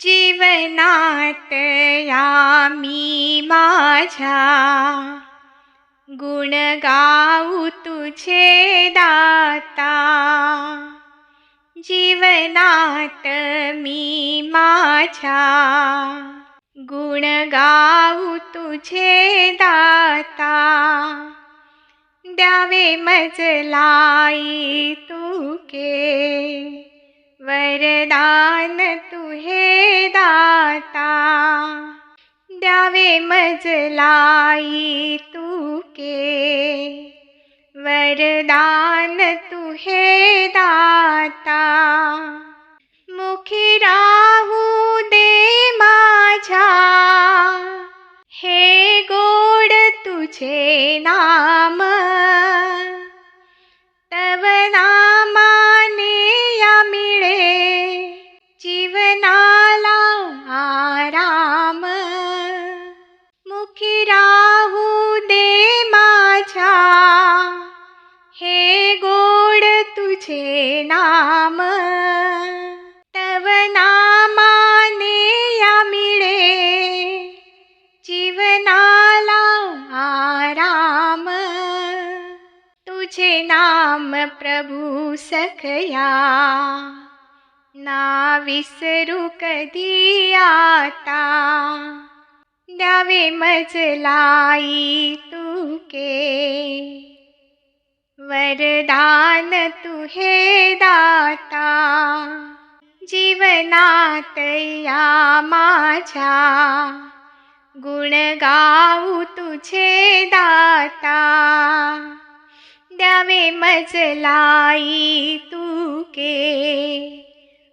जीवनात या मी माझ्या गुण गाऊ तुझे दाता. जीवनात मी माझ्या गुण गाऊ तुझे दाता. द्यावे मजलाई तुके वरदान तुहे द्यावे तू के वरदान तुहे दाता। मुखी राहू दे माझ्या हे गोड तुझे नाम। तुझे नाम। तव नामाने या मिळे जीवनाला आराम। तुझे नाम प्रभू सखया। ना विसरू कधी आता। द्यावे मजलाई तुके। वरदा हे दाता जीवनात या माझ्या. गुण गाऊ तुझे दाता द्यावे मजलाई तू के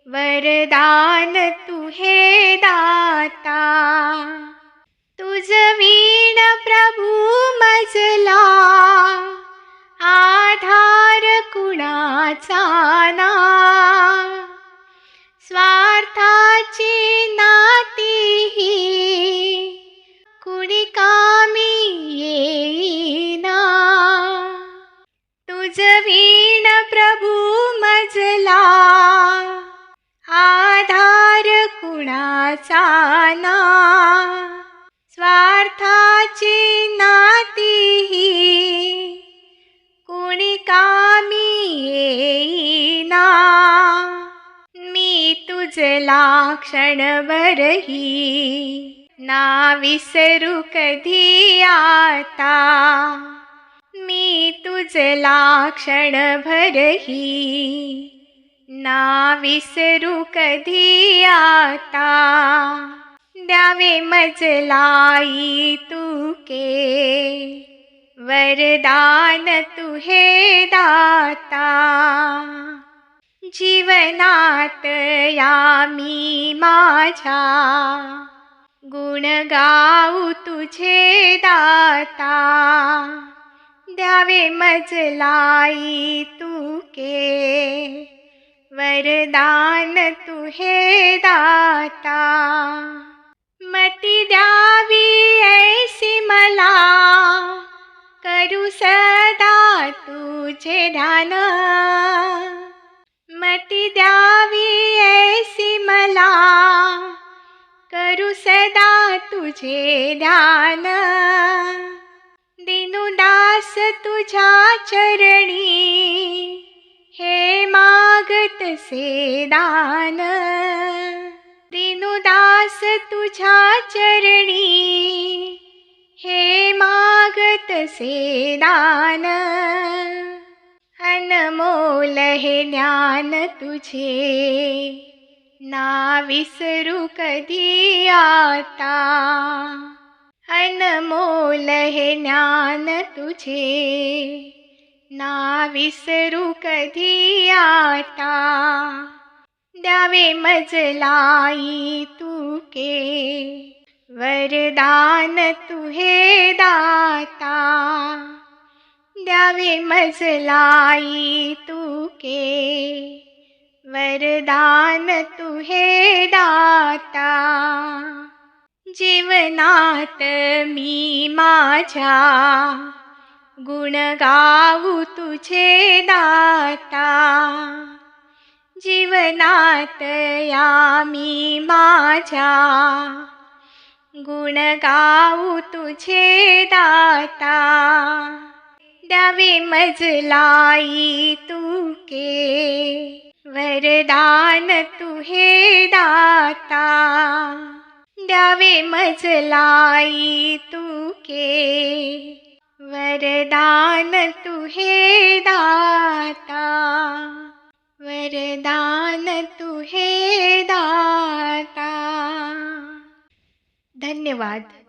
वरदान तू ना स्वार्थाची नातीही कुणी कामी येईना. तुझ वीण प्रभू मजला आधार कुणाचा ना. स्वार्थाची तुझला क्षणभरही ना विसरू कधी आता? मी तुझला क्षणभरही ना विसरू कधी आता? द्यावे मजलाई तुके वरदान तुहे दाता. जीवनात या मी माझ्या गुण गाऊ तुझे दाता. द्यावे मजलाई के. वरदान तुहे दाता. मती द्यावी ऐसी मला. करू सदा तुझे ध्यान. मती द्यावी ऐसी मला. करू सदा तुझे ध्यान. दिनुदास तुझ्या चरणी. हे मागत से दान. दिनुदास तुझ्या चरणी. हे मागत से दान. अनमोल हे ज्ञान तुझे ना विसरू कधी आता अनमोल हे ज्ञान तुझे ना विसरू कधी आता द्यावे मजलाई तुके वरदान तुहे दाता द्यावे मजलाई तुके वरदान तुहे दाता। जीवनात मी माझ्या गुण गाऊ तुझे दाता। जीवनात या मी माझ्या गुण गाऊ तुझे दाता। द्यावे मजलाई तुके वरदान तुहे दाता. द्यावे मजलाई तुके वरदान तुहे दाता. वरदान तुहे दाता. धन्यवाद.